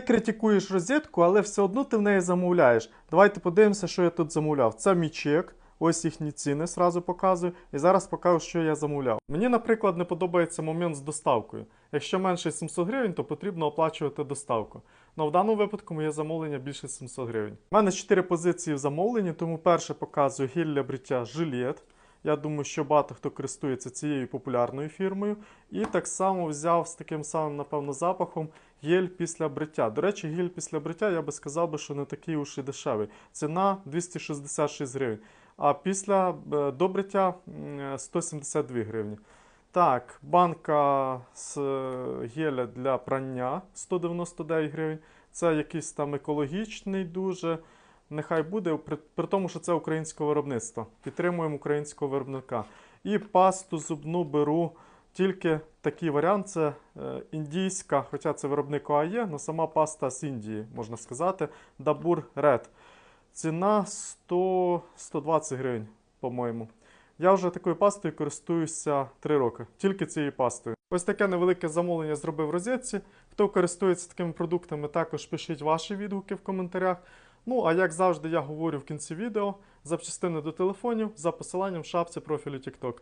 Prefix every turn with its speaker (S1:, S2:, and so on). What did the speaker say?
S1: критикуєш розетку, але все одно ти в неї замовляєш. Давайте подивимося, що я тут замовляв. Це мій чек. Ось їхні ціни сразу показую. І зараз покажу, що я замовляв. Мені, наприклад, не подобається момент з доставкою. Якщо менше 700 гривень, то потрібно оплачувати доставку. Ну в даному випадку моє замовлення більше 700 гривень. У мене 4 позиції в замовленні, тому перше показую гіль для бриття жилет. Я думаю, що багато хто користується цією популярною фірмою. І так само взяв з таким самим, напевно, запахом гель після бриття. До речі, гель після бриття я би сказав, що не такий уж і дешевий. Ціна 266 гривень. А після е, до бриття 172 гривні. Так, банка з е, геля для прання 199 гривень. Це якийсь там екологічний дуже. Нехай буде, при, при тому, що це українського виробництва. Підтримуємо українського виробника. І пасту зубну беру тільки такий варіант це е, індійська, хоча це виробник ОАЄ, але сама паста з Індії, можна сказати. Дабур Red. Ціна 100, 120 гривень, по-моєму. Я вже такою пастою користуюся 3 роки, тільки цією пастою. Ось таке невелике замовлення зробив в розетці. Хто користується такими продуктами, також пишіть ваші відгуки в коментарях. Ну, а як завжди, я говорю в кінці відео запчастини до телефонів за посиланням в шапці профілю TikTok.